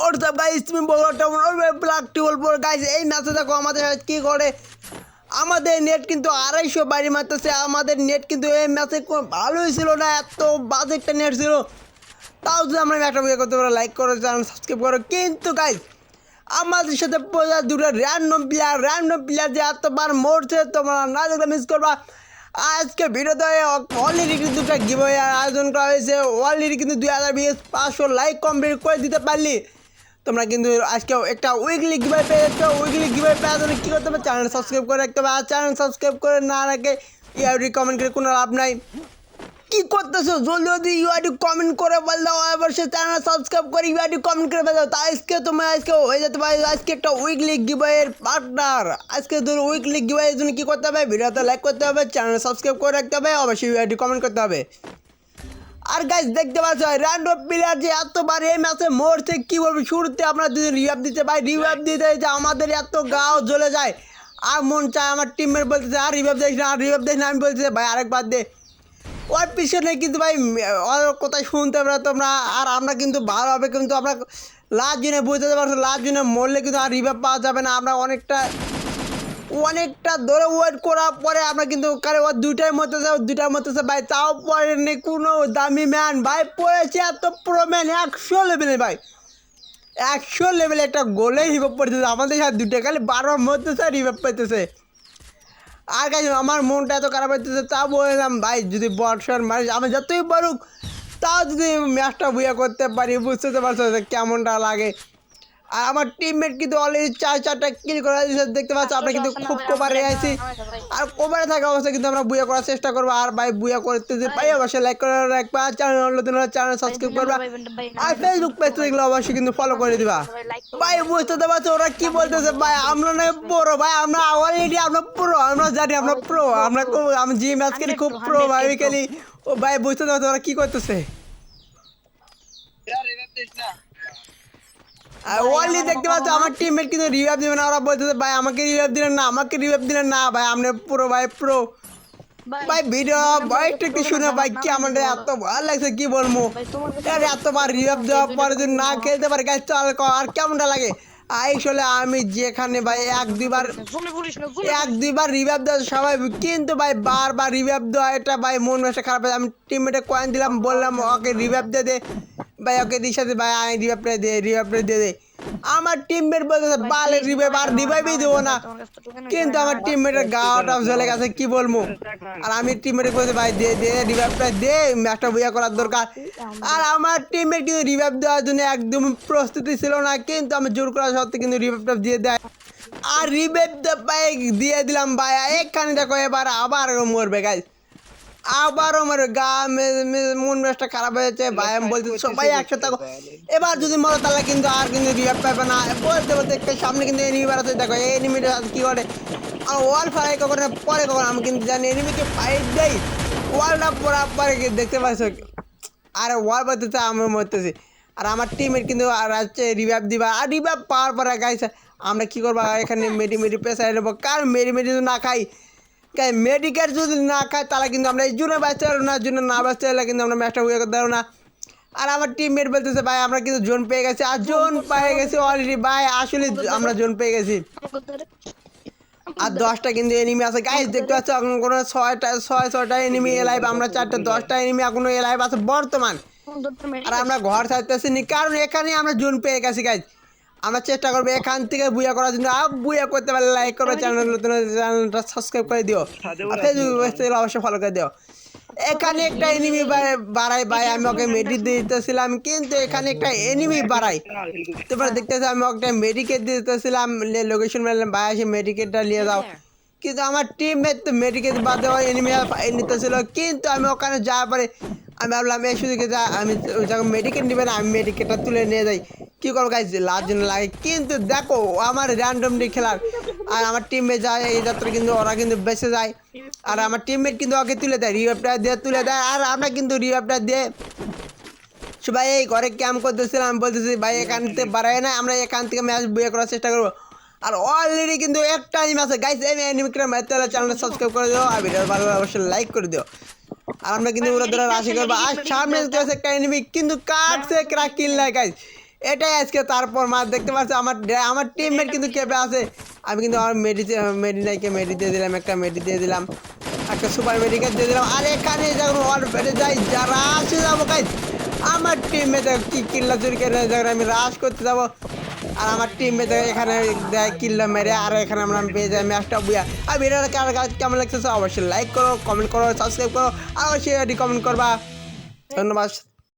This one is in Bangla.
হোয়াটসঅ্যাপ গাইস তুমি বলো ব্ল্যাক গাইস এই দেখো, আমাদের সাথে কী করে? আমাদের নেট কিন্তু আড়াইশো বাড়ি মারতেছে, আমাদের নেট কিন্তু এই ম্যাচে কোনো ভালোই ছিল না, এত বাজে একটা নেট ছিল। তাও যদি আমরা বিয়ে করতে পারো লাইক করো সাবস্ক্রাইব করো। কিন্তু গাইস আমাদের সাথে দুটো র্যান্ডম প্লেয়ার র্যান্ডম প্লেয়ার যে এতবার মরছে, তোমরা না দেখলে মিস করবা। আজকে ভিডিওতে অলরেডি কিন্তু একটা গিভ আয়োজন করা হয়েছে। অলরেডি কিন্তু দুই হাজার বিশ পাঁচশো লাইক কমপ্লিট করে দিতে পারলি। তোমরা কিন্তু আজকে একটা উইকলি গিভাই পেয়ে যাচ্ছ। উইকলি গিভাই পেয়ে কী করতে হবে? চ্যানেল সাবস্ক্রাইব করে রাখতে হবে। আর চ্যানেল সাবস্ক্রাইব করে না রাখে ইয়ারি কমেন্ট করে কোনো লাভ নাই। কি করতেছো? জলদি জলদি ইউআইডি কমেন্ট করে বল দাও, এবার সে চ্যানেল সাবস্ক্রাইব করে ইউআইডি কমেন্ট করে দাও তা আজকে তোমার আজকে হয়ে যেতে পারে, আজকে একটা উইকলি গিভাইয়ের পার্টনার আজকে ধরো উইকলি গিভাইয়ের জন্য কি করতে হবে? ভিডিওতে লাইক করতে হবে চ্যানেল সাবস্ক্রাইব করে রাখতে হবে, অবশ্যই ইউআইডি কমেন্ট করতে হবে। আর গাইজ দেখতে পাচ্ছ র্যান্ডম প্লেয়ার যে এতবার এই ম্যাচে মরছে কি বলব শুরুতে আমরা যদি রিভাব দিতে পাই রিভাব দিতে যে আমাদের এত গাও জ্বলে যায়। আর মন চায় আমার টিমমেট বলতেছে আর রিভাব দিস না, আর রিভাব দিস না, আমি বলতেছি ভাই, আরেকবার দে। ওর পিছনে কিন্তু ভাই ওর কোথায় শুনতে পারো তোমরা আর আমরা কিন্তু ভালোভাবে কিন্তু আমরা লাস্ট জুনে বুঝতে পারছ লাস্ট জুনে মরলে কিন্তু আর রিভাব পাওয়া যাবে না আমরা অনেকটা অনেকটা ধরে ওয়েট করার পরে আমরা কিন্তু কারে ও দুইটার মধ্যে যাও দুইটার মধ্যে আছে ভাই তাও পরে নেই কোনো দামি ম্যান ভাই পড়েছে এত প্রো ম্যান একশো লেভেলে ভাই একশো লেভেলে একটা গোলেই রিভাব পড়তেছে আমাদের সাথে দুটো খালি বারোর মধ্যে স্যার রিভাব পেতেছে আর কাছে আমার মনটা এত খারাপ হইতেছে তা বললাম, ভাই, যদি বর্ষার মানুষ আমি যতই পারুক তাও যদি ম্যাচটা বুয়া করতে পারি বুঝতে পারছ কেমনটা লাগে। আর আমার টিমমেট কিন্তু অলরেডি চার চারটা কিল করে দিয়েছে দেখতে পাচ্ছ আমরা কিন্তু খুব কোভারে আছি। আর কোভারে থাকা অবস্থায় কিন্তু আমরা বুয়া করার চেষ্টা করব। আর ভাই বুয়া করতে যে পাই অবশ্যই লাইক করে রাখবা। চ্যানেল নতুন চ্যানেল সাবস্ক্রাইব করবা। আর ফেসবুক পেজ এগুলো অবশ্যই কিন্তু ফলো করে দিবা। ভাই বুঝতে তো পারছ ওরা কি বলতেছে? ভাই আমরা না প্রো ভাই আমরা অলরেডি আমরা প্রো আমরা জানি আমরা প্রো আমরা খুব আমি জি ম্যাচ খেলি খুব প্রো ভাই খেলি ও ভাই বুঝতে তো পারছ ওরা কি করতেছে? ওয়ালি দেখতে পাচ্ছ আমার টিমমেট কিন্তু রিভাইভ দিবে না। ওরা বলতেছে ভাই আমাকে রিভাইভ দিলেন না আমাকে রিভাইভ দিলেন না ভাই আপনি প্রো ভাই প্রো ভাই ভিডিও ভাইটা একটু শুনে ভাই কি আমাদের এত ভালো লাগছে কি বলব? আরে এতবার রিভাইভ দেওয়ার পরে যদি না খেলতে পারি গাছ চল আর কেমনটা লাগে? আসলে আমি যেখানে ভাই এক দুইবার এক দুইবার রিভাইভ দেওয়া স্বাভাবিক কিন্তু ভাই বারবার রিভাইভ দেওয়া এটা ভাই মন মেশা খারাপ আমি টিমমেটে কয়েন দিলাম বললাম ওকে রিভাইভ দে দে। ভাই ওকে দিশা দে ভাই আমি রিভাইভটা দে রিভাইভটা দিয়ে দে আমার টিমমেট বলতেছে বালে রিভাইভ আর রিভাইভই দেবো না। কিন্তু আমার টিমমেটের গাওয়াটা চলে গেছে কি বলব? আর আমি টিমমেটে বলতে ভাই দে দে রিভাইভটা দে ম্যাচটা বুঝা করার দরকার। আর আমার টিমমেট কিন্তু রিভাইভ দেওয়ার জন্য একদম প্রস্তুতি ছিল না কিন্তু আমি জোর করা সত্ত্বে কিন্তু রিভাইভটা দিয়ে দেয়। আর রিভাইভ ভাই দিয়ে দিলাম ভাই এখানে দেখো এবার আবার মরবে গাইজ আবারও আমার গা মন মেজাজটা খারাপ হয়েছে ভাই আমি বলতে সবাই একসাথে থাকো। এবার যদি মরো তাহলে কিন্তু আর কিন্তু রিভাইভ পাবে না। বলতে বলতে সামনে কিন্তু এনিমি বাড়াতে দেখো এই এনিমিটা কী করে? আর ওয়াল ফায়ার কখন পরে কখন আমি কিন্তু জানি এনিমিকে ফাইট দেই। ওয়ালটা পরে কি দেখতে পাচ্ছ? আর ওয়াল বাড়তেছে আমি মরতেছি। আর আমার টিমের কিন্তু আর হচ্ছে রিভাইভ দিবা। আর রিভাইভ পাওয়ার পরে গাইছে আমরা কী করব? এখানে মেডি মেডি পেশায় নেব। কার মেডি মেডি যদি না খাই। মেডিকেল যদি না খাই তাহলে কিন্তু আমরা এই জুনে বাঁচতে পারব না জুনে না বাঁচতে পারলে কিন্তু আমরা ম্যাচটা উইয়ে করতে না। আর আমার টিমমেট বলতেছে, ভাই, আমরা কিন্তু জোন পেয়ে গেছি। আর জোন পেয়ে গেছি অলরেডি ভাই, আসলে আমরা জোন পেয়ে গেছি। আর দশটা কিন্তু এনিমি আছে। গাইজ দেখতে পাচ্ছ, এখন কোনো ছয়টা, ছয়, ছয়টা এনিমি এলাইভ আমরা চারটে, দশটা এনিমি এখনও এলাইভ আছে বর্তমান। আর আমরা ঘর ছাড়তেছি নি, কারণ এখানে আমরা জোন পেয়ে গেছি গাইজ আমরা চেষ্টা করব এখান থেকে বুয়া করার জন্য। আর বুয়া করতে পারলে লাইক করবে চ্যানেল নতুন চ্যানেলটা সাবস্ক্রাইব করে দিও। আর ফেসবুক অবশ্যই ফলো করে দিও। এখানে একটা এনিমি বাড়াই ভাই আমি ওকে মেডি দিতেছিলাম কিন্তু এখানে একটা এনিমি বাড়াই তারপরে দেখতেছি আমি ওকে মেডিকেট দিতেছিলাম লোকেশন মেলাম ভাই এসে মেডিকেটটা নিয়ে যাও। কিন্তু আমার টিমমেট তো মেডিকেট বাদে ওই এনিমি নিতেছিল। কিন্তু আমি ওখানে যাওয়ার পরে আমি ভাবলাম এই শুধু যা আমি যখন মেডিকেট নেবে না আমি মেডিকেটটা তুলে নিয়ে যাই। কী করব গাইজ লাজ জন্য লাগে। কিন্তু দেখো আমার র্যান্ডমলি খেলার। আর আমার টিমে যায়, এই যাত্রা কিন্তু ওরা কিন্তু বেঁচে যায়। আর আমার টিমমেট কিন্তু ওকে তুলে দেয় রিভাইভটা দিয়ে তুলে দেয়। আর আমরা কিন্তু রিভাইভটা দিয়ে সবাই এই ঘরে ক্যাম্প করতেছিলাম আমি বলতেছি, ভাই, এখান থেকে বাড়াই না, আমরা এখান থেকে ম্যাচ বইয়ে করার চেষ্টা করব। আর অলরেডি কিন্তু একটা টাইম আছে। গাইস এই অ্যানিমিকটা ম্যাচ তাহলে চ্যানেলটা সাবস্ক্রাইব করে দিও, আর ভিডিও ভালো অবশ্যই লাইক করে দিও। আর আমরা কিন্তু ওরা ধরে রাশি করব। আর সামনে একটা এনিমি কিন্তু কাটছে ক্রাক কিল নাই গাইস এটাই আজকে তারপর মা দেখতে পাচ্ছ আমার আমার টিমমেট কিন্তু কেঁপে আছে। আমি কিন্তু আমার মেডি মেডি নাইকে মেডি দিয়ে দিলাম একটা মেডি দিয়ে দিলাম একটা সুপার মেডিকেল দিয়ে দিলাম। আর এখানে যখন ওয়াল বেড়ে যাই যারা আসে যাব গাইজ আমার টিমে কি কিল্লা চুরি করে যখন আমি রাশ করতে যাব। আর আমার টিমে এখানে দেয় কিল্লা মেরে আর এখানে আমরা পেয়ে যাই ম্যাচটা বুয়া। আর ভিডিওটা কার কাজ কেমন লাগতেছে অবশ্যই লাইক করো কমেন্ট করো সাবস্ক্রাইব করো আর অবশ্যই কমেন্ট করবা। ধন্যবাদ।